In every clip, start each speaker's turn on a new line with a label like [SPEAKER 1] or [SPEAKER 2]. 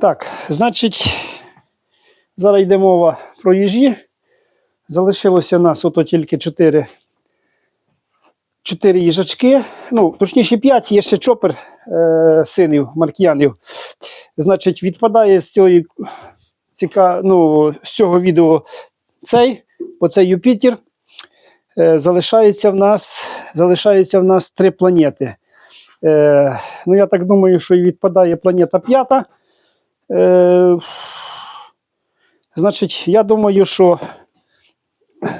[SPEAKER 1] Так, значить, зараз йде мова про їжі. Залишилося у нас ото тільки 4, 4 їжачки. Ну, точніше 5, є ще чопер е, синів, маркіянів. Значить, відпадає з цього, ціка, ну, з цього відео цей, бо це Юпітер. Е, залишається в нас, залишається в нас три планети. Е, ну, я так думаю, що і відпадає планета п'ята. Е, значить, я думаю, що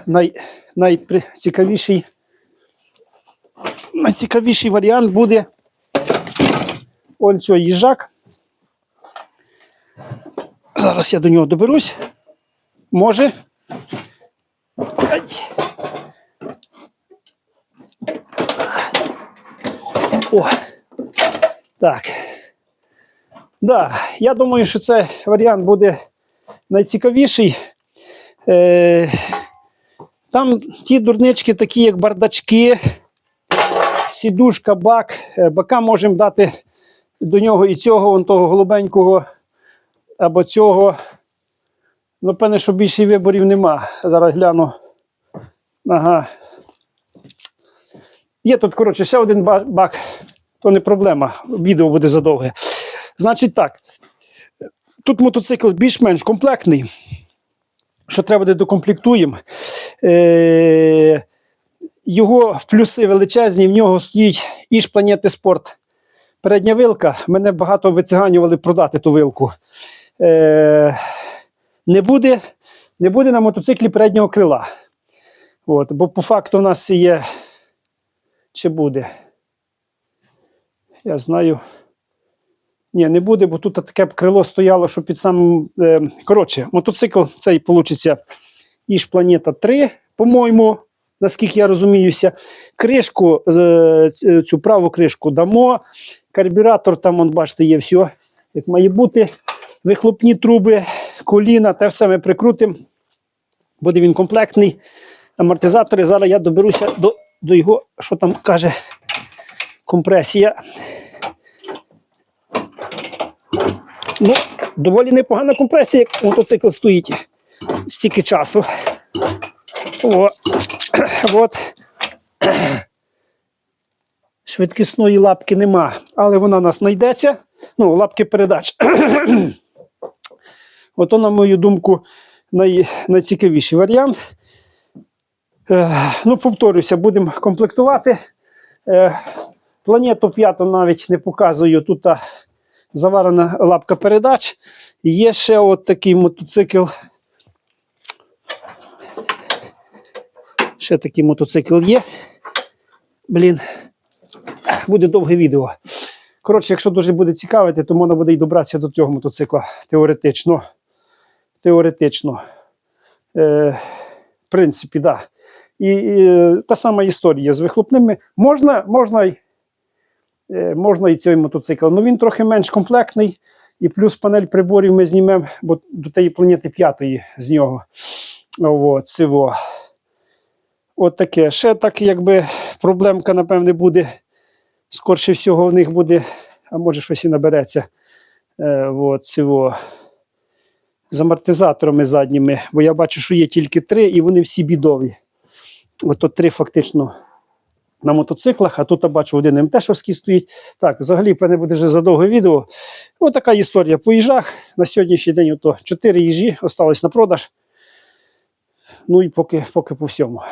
[SPEAKER 1] най, найцікавіший, найцікавіший варіант буде он цей їжак. Зараз я до нього доберусь. Може. О, так. Да, я думаю, що цей варіант буде найцікавіший. Е, там ті дурнички, такі як бардачки, сідушка, бак. Е, Бака можемо дати до нього і цього, вон того голубенького, або цього. Ну, певне, що більше виборів нема. Зараз гляну. Ага. Є тут, коротше, ще один бак, то не проблема. Відео буде задовге. Значить так. Тут мотоцикл більш-менш комплектний. Що треба буде докомплектуємо. Е- його плюси величезні, в нього стоїть іж планети спорт. Передня вилка. Мене багато вициганювали продати ту вилку. Е- не, буде, не буде на мотоциклі переднього крила. От, бо по факту в нас є. Чи буде? Я знаю. Ні, не буде, бо тут таке крило стояло, що під самим. Е, коротше, мотоцикл цей получиться Іж Планета 3, по-моєму, наскільки я розуміюся. Кришку, е, цю праву кришку дамо. Карбюратор там, он, бачите, є все, як має бути. Вихлопні труби, коліна, те все ми прикрутимо. Буде він комплектний. Амортизатори. Зараз я доберуся до, до його, що там каже, компресія. Ну, доволі непогана компресія, як мотоцикл стоїть стільки часу. О, от. Швидкісної лапки нема, але вона нас знайдеться. Ну, лапки передач. Ото, на мою думку, най, найцікавіший варіант. Е, ну, повторюся, будемо комплектувати. Е, планету п'яту навіть не показую. Тут заварена лапка передач. Є ще от такий мотоцикл. Ще такий мотоцикл є. Блін, буде довге відео. Коротше, якщо дуже буде цікавити, то можна буде і добратися до цього мотоцикла теоретично. Теоретично. Е, в принципі, так. Да. І, і та сама історія з вихлопними. Можна, можна, й- е, можна і цей мотоцикл, але він трохи менш комплектний. І плюс панель приборів ми знімемо, бо до тієї планети п'ятої з нього. От, цього. От таке. Ще так, якби проблемка, напевне, буде. Скорше всього, в них буде, а може щось і набереться. Е, от, цього. З амортизаторами задніми, бо я бачу, що є тільки три, і вони всі бідові. Ото три фактично на мотоциклах, а тут я бачу один МТшовський стоїть. Так, взагалі, мене буде вже задовге відео. Ось така історія по їжах. На сьогоднішній день ото 4 їжі остались на продаж. Ну і поки, поки по всьому.